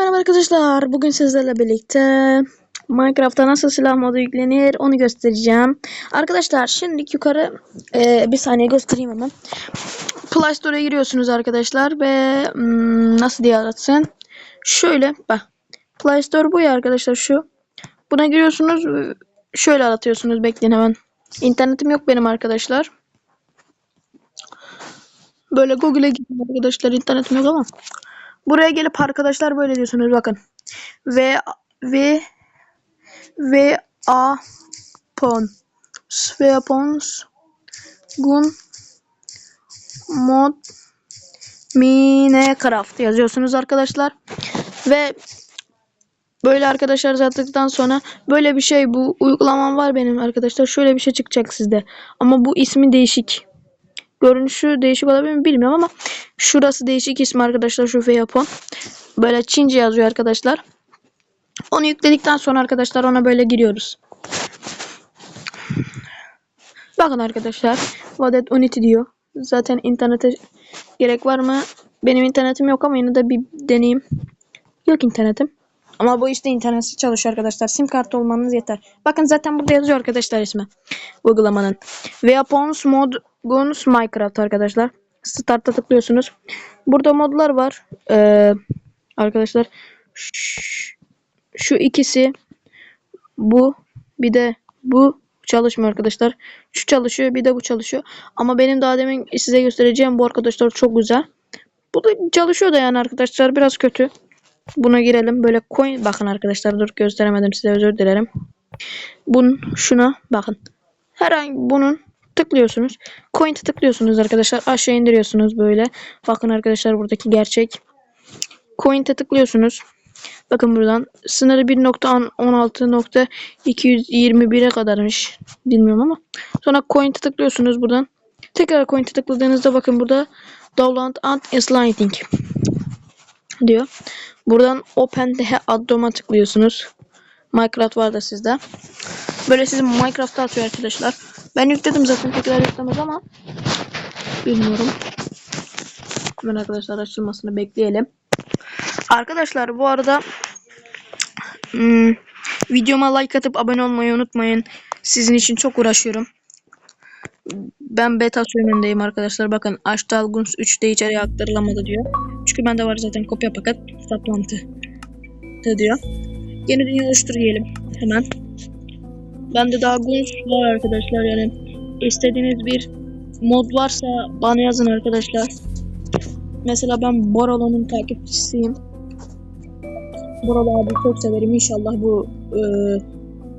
merhaba arkadaşlar. Bugün sizlerle birlikte Minecraft'ta nasıl silah modu yüklenir onu göstereceğim. Arkadaşlar şimdi yukarı e, bir saniye göstereyim hemen. Play Store'a giriyorsunuz arkadaşlar ve hmm, nasıl diye aratsın. Şöyle bak. Play Store bu ya arkadaşlar şu. Buna giriyorsunuz şöyle aratıyorsunuz. Bekleyin hemen. İnternetim yok benim arkadaşlar. Böyle Google'e gidin arkadaşlar internetim yok ama. Buraya gelip arkadaşlar böyle diyorsunuz bakın. V V V A pon Weapons Gun Mod Minecraft yazıyorsunuz arkadaşlar. Ve böyle arkadaşlar yazdıktan sonra böyle bir şey bu uygulamam var benim arkadaşlar. Şöyle bir şey çıkacak sizde. Ama bu ismi değişik. Görünüşü değişik olabilir mi bilmiyorum ama şurası değişik ismi arkadaşlar şu Japon. Böyle Çince yazıyor arkadaşlar. Onu yükledikten sonra arkadaşlar ona böyle giriyoruz. Bakın arkadaşlar. Vadet Unity diyor. Zaten internete gerek var mı? Benim internetim yok ama yine de bir deneyeyim. Yok internetim. Ama bu işte internetsiz çalışıyor arkadaşlar. Sim kartı olmanız yeter. Bakın zaten burada yazıyor arkadaşlar ismi. Uygulamanın. Weapons Mod Guns Minecraft arkadaşlar. Start'a tıklıyorsunuz. Burada modlar var. Ee, arkadaşlar şu, şu ikisi bu bir de bu çalışmıyor arkadaşlar. Şu çalışıyor bir de bu çalışıyor. Ama benim daha demin size göstereceğim bu arkadaşlar çok güzel. Bu da çalışıyor da yani arkadaşlar biraz kötü. Buna girelim. Böyle coin bakın arkadaşlar dur gösteremedim size özür dilerim. Bunun şuna bakın. Herhangi bunun tıklıyorsunuz. Coin'e tıklıyorsunuz arkadaşlar. Aşağı indiriyorsunuz böyle. Bakın arkadaşlar buradaki gerçek. Coin'e tıklıyorsunuz. Bakın buradan sınırı 1.16.221'e kadarmış. Bilmiyorum ama. Sonra coin'e tıklıyorsunuz buradan. Tekrar coin'e tıkladığınızda bakın burada download and sliding diyor. Buradan Open the addon'a tıklıyorsunuz. Minecraft var da sizde. Böyle sizin Minecraft'a atıyor arkadaşlar. Ben yükledim zaten tekrar yüklemez ama bilmiyorum. Hemen arkadaşlar açılmasını bekleyelim. Arkadaşlar bu arada hmm, videoma like atıp abone olmayı unutmayın. Sizin için çok uğraşıyorum. Ben beta sürümündeyim arkadaşlar. Bakın Ashtal Guns 3'te içeriye aktarılamadı diyor. Çünkü bende var zaten kopya paket saplantı diyor. Yeni dünya oluştur hemen. Bende daha Guns var arkadaşlar yani istediğiniz bir mod varsa bana yazın arkadaşlar. Mesela ben Borolo'nun takipçisiyim. Borolo abi çok severim. İnşallah bu e,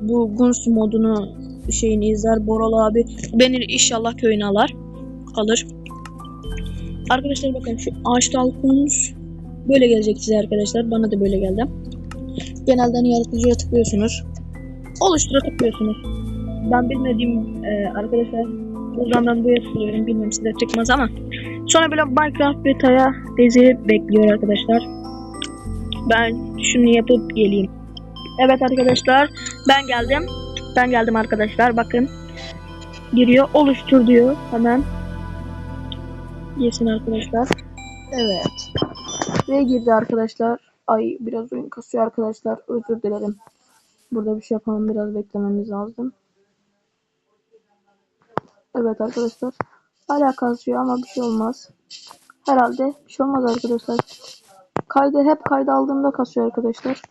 bu Guns modunu şeyini izler. Borolo abi beni inşallah köyüne alır. Alır. Arkadaşlar bakın şu ağaç dalkunuz böyle gelecek size arkadaşlar. Bana da böyle geldi. Genelden yaratıcıya tıklıyorsunuz. Oluştura tıklıyorsunuz. Ben bilmediğim e, arkadaşlar buradan ben buraya tıklıyorum. Bilmiyorum size çıkmaz ama. Sonra böyle Minecraft beta'ya dizi bekliyor arkadaşlar. Ben şunu yapıp geleyim. Evet arkadaşlar ben geldim. Ben geldim arkadaşlar bakın. Giriyor oluştur diyor hemen. Yesin arkadaşlar. Evet. Ve girdi arkadaşlar. Ay biraz oyun kasıyor arkadaşlar. Özür dilerim. Burada bir şey yapalım. Biraz beklememiz lazım. Evet arkadaşlar. Hala kasıyor ama bir şey olmaz. Herhalde bir şey olmaz arkadaşlar. Kaydı hep kaydı aldığımda kasıyor arkadaşlar.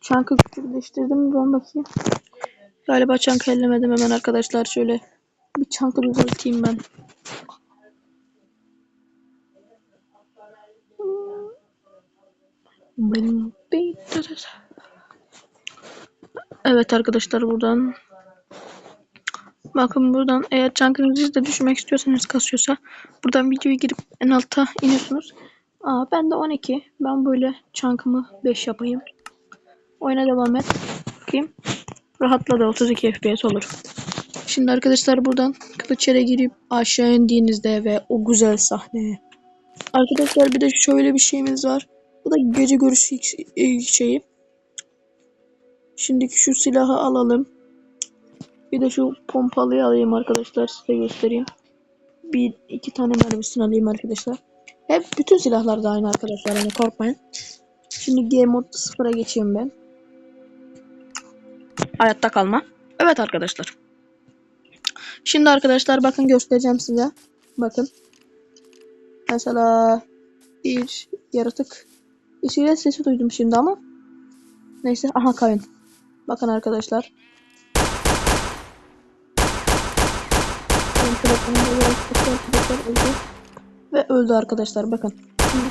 Çankı küçükleştirdim ben bakayım. Galiba çankı ellemedim hemen arkadaşlar. Şöyle bir çankı düzelteyim ben. Benim Evet arkadaşlar buradan Bakın buradan eğer çankınızı da düşürmek istiyorsanız kasıyorsa buradan videoyu girip en alta iniyorsunuz. Aa ben de 12. Ben böyle çankımı 5 yapayım. Oyuna devam et. Bakayım. Rahatla da 32 FPS olur. Şimdi arkadaşlar buradan kılıç yere girip aşağı indiğinizde ve o güzel sahne. Arkadaşlar bir de şöyle bir şeyimiz var. Bu da gece görüşü şeyi. Şimdiki şu silahı alalım. Bir de şu pompalıyı alayım arkadaşlar size göstereyim. Bir iki tane mermisini alayım arkadaşlar. Hep bütün silahlar da aynı arkadaşlar yani korkmayın. Şimdi game mode 0'a geçeyim ben. Hayatta kalma. Evet arkadaşlar. Şimdi arkadaşlar bakın göstereceğim size. Bakın. Mesela bir yaratık. İçeriye sesi duydum şimdi ama. Neyse aha kayın. Bakın arkadaşlar. Ve öldü arkadaşlar bakın. Şimdi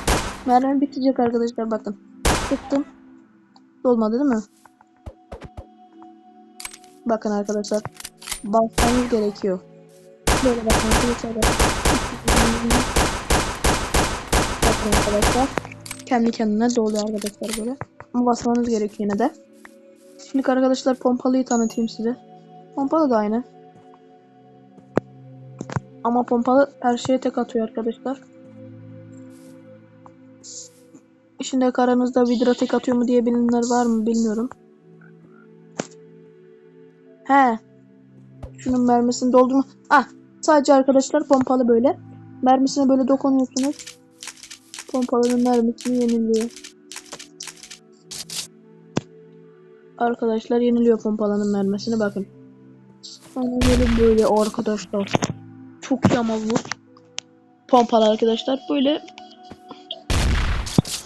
mermi bitecek arkadaşlar bakın. Sıktım. Dolmadı değil mi? Bakın arkadaşlar. Basmanız gerekiyor. Böyle bakın arkadaşlar. Bakın arkadaşlar. Kendi kendine doluyor arkadaşlar böyle. Ama basmanız gerekiyor yine de. Şimdi arkadaşlar pompalıyı tanıtayım size. Pompalı da aynı. Ama pompalı her şeye tek atıyor arkadaşlar. Şimdi aranızda vidra tek atıyor mu diye bilenler var mı bilmiyorum. He. Şunun mermisini doldurma. Ah sadece arkadaşlar pompalı böyle. Mermisine böyle dokunuyorsunuz. Pompalının mermisini yeniliyor. Arkadaşlar yeniliyor pompalının mermisini bakın. Ama böyle böyle arkadaşlar. Çok yamalı. Pompalı arkadaşlar böyle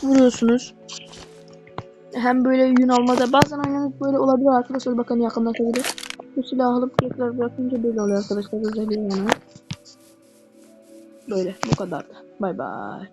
vuruyorsunuz. Hem böyle yün almada bazen oynamak böyle olabilir arkadaşlar bakın yakınlaşabilir. Bu silahı alıp tekrar bırakınca böyle oluyor arkadaşlar özelliği yani. Böyle bu kadar. Bay bay.